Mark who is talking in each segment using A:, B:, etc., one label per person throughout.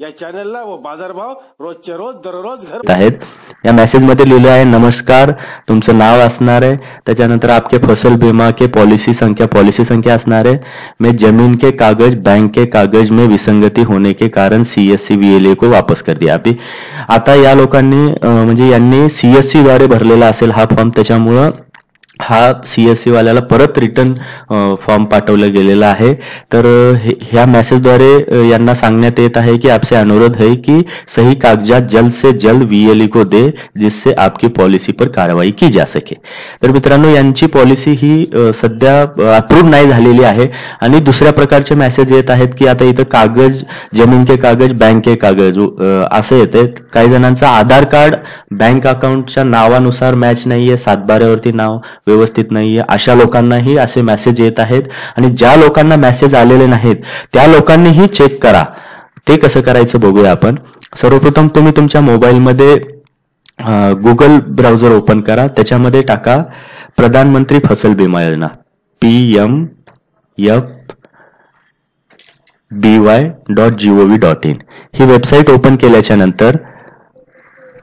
A: या चॅनलला व बाजारभाव रोजच्या रोज दररोज घर
B: आहेत. या मेसेजमध्ये लिहिलं आहे नमस्कार तुमचं नाव असणार आहे. त्याच्यानंतर आपके फसल बीमा के पॉलिसी संख्या पॉलिसी संख्या असणार आहे. मैं जमीन के कागज बैंक के कागज में विसंगती होने के कारण सीएससी व्हीएलए को वापस कर दिया. आता या लोकांनी म्हणजे यांनी सीएससी द्वारे भरलेला असेल हा फॉर्म त्याच्यामुळं हा सीएससी वाल्याला परत रिटर्न फॉर्म पाठवला गेलेला आहे. तर ह्या मेसेजद्वारे यांना सांगण्यात येत आहे की आपसे अनुरोध है कि सही कागजात जल्द से जल्द व्हीएलई को दे जिससे आपकी पॉलिसी पर कारवाई की जा सके. तर मित्रांनो यांची पॉलिसी ही सध्या अप्रूव्ह नाही झालेली आहे. आणि दुसऱ्या प्रकारचे मेसेज येत आहेत की आता इथं कागज जमीन के कागज बँक के कागज असे असं येते काही जणांचा आधार कार्ड बँक अकाउंटच्या नावानुसार मॅच नाहीये सातबाऱ्यावरती नाव व्यवस्थित नाहीये. अशा लोकांनाही असे मेसेज येत आहेत आणि ज्या लोकांना मेसेज आलेले नाहीत त्या लोकांनीही चेक करा. ते कसं करायचं बघूया आपण. सर्वप्रथम तुम्ही तुमच्या मोबाईलमध्ये गुगल ब्राउझर ओपन करा. त्याच्यामध्ये टाका Pradhanmantri Fasal Bima Yojana. P M F B Y dot G O V dot in he website open केल्याच्यानंतर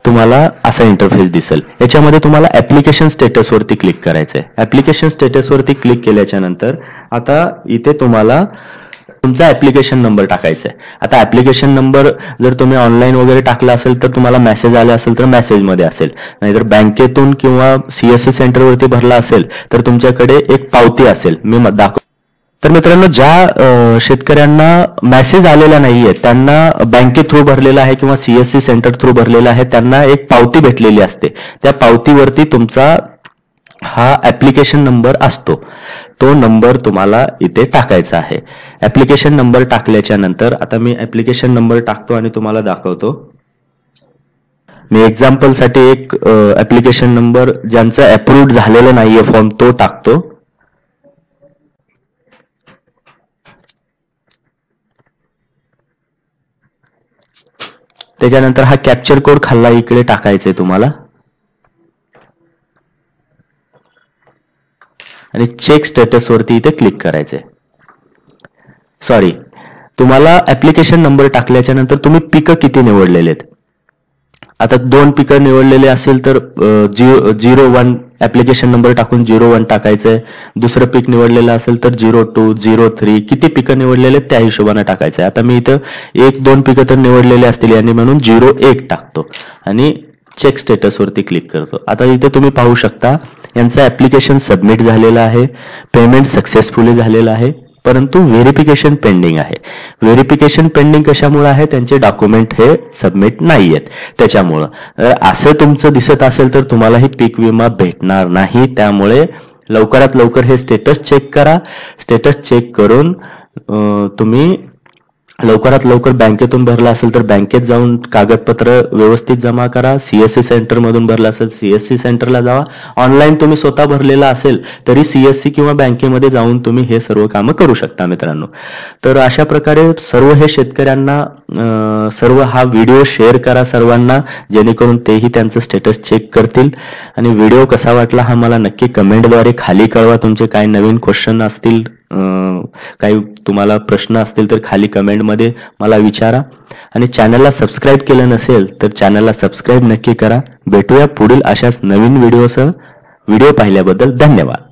B: तुम्हाला असा इंटरफेस दिसेल. याच्यामध्ये तुम्हाला ऍप्लिकेशन स्टेटसवरती क्लिक करायचं आहे ऍप्लिकेशन स्टेटस वरती क्लिक केल्याच्यानंतर आता इथे तुम्हाला तुमचा ऍप्लिकेशन नंबर टाकायचा आहे आता ऍप्लिकेशन नंबर जर तुम्ही ऑनलाईन वगैरे टाकला असेल तर तुम्हाला मेसेज आले असेल तर मेसेजमध्ये असेल. नाहीतर बँकेतून किंवा सीएससी सेंटरवरती भरला असेल तर तुमच्याकडे एक पावती असेल. मी दाखव तर मित्रांनो ज्या शेतकऱ्यांना मेसेज आलेला नाहीये त्यांना बँके थ्रू भरलेला आहे किंवा सीएससी सेंटर थ्रू भरलेला आहे त्यांना एक पावती भेटलेली असते. त्या पावतीवरती तुमचा हा ऍप्लिकेशन नंबर असतो. तो नंबर तुम्हाला इथे टाकायचा आहे. ऍप्लिकेशन नंबर टाकल्याच्या नंतर आता मी ऍप्लिकेशन नंबर टाकतो आणि तुम्हाला दाखवतो. मी एक्झाम्पलसाठी एक ऍप्लिकेशन नंबर ज्यांचा अप्रूव्ह झालेला नाहीये फॉर्म तो टाकतो. त्याच्यानंतर हा कॅप्चर कोड खाल्ला इकडे टाकायचा आहे तुम्हाला. आणि चेक स्टेटस वरती इथे क्लिक करायचंय. सॉरी तुम्हाला ऍप्लिकेशन नंबर टाकल्याच्या नंतर तुम्ही पिकं किती निवडलेले आहेत आता दोन पिकं निवडलेले असेल तर zero zero one application number टाकून झिरो वन टाकायचंय. दुसरं पीक निवडलेलं असेल तर झिरो टू झिरो थ्री किती पिकं निवडलेले त्या हिशोबाने टाकायचंय. आता मी इथं एक दोन पिकं तर निवडलेले असतील यांनी म्हणून झिरो एक टाकतो. आणि चेक स्टेटसवरती क्लिक करतो. आता इथे तुम्ही पाहू शकता यांचं ऍप्लिकेशन सबमिट झालेलं आहे. पेमेंट सक्सेसफुली झालेलं आहे. परंतु व्हेरिफिकेशन पेंडिंग आहे. व्हेरिफिकेशन पेंडिंग कशामुळे आहे? त्यांचे डॉक्युमेंट हे सबमिट नाही आहेत त्याच्यामुळं असं तुमचं दिसत असेल तर तुम्हालाही पीक विमा भेटणार नाही. त्यामुळे लवकरात लवकर हे स्टेटस चेक करा. स्टेटस चेक करून तुम्ही लवकरात लवकर बँकेतून भरला असेल तर बँकेत जाऊन कागदपत्र व्यवस्थित जमा करा. सीएससी सेंटर मधून भरला असेल सीएससी सेंटरला जावा. ऑनलाईन तुम्ही स्वतः भरलेला असेल तरी सीएससी किंवा बँकेमध्ये जाऊन तुम्ही हे सर्व कामं करू शकता मित्रांनो. तर अशा प्रकारे सर्व हे शेतकऱ्यांना सर्व हा व्हिडिओ शेअर करा सर्वांना जेणेकरून तेही त्यांचं स्टेटस चेक करतील. आणि व्हिडिओ कसा वाटला हा मला नक्की कमेंटद्वारे खाली कळवा. तुमचे काय नवीन क्वेश्चन असतील काही तुम्हाला प्रश्न असतील तर खाली कमेंटमध्ये मला विचारा. आणि चॅनलला सबस्क्राईब केलं नसेल तर चॅनलला सबस्क्राईब नक्की करा. भेटूया पुढील अशाच नवीन व्हिडिओसह व्हिडिओ पाहिल्याबद्दल धन्यवाद.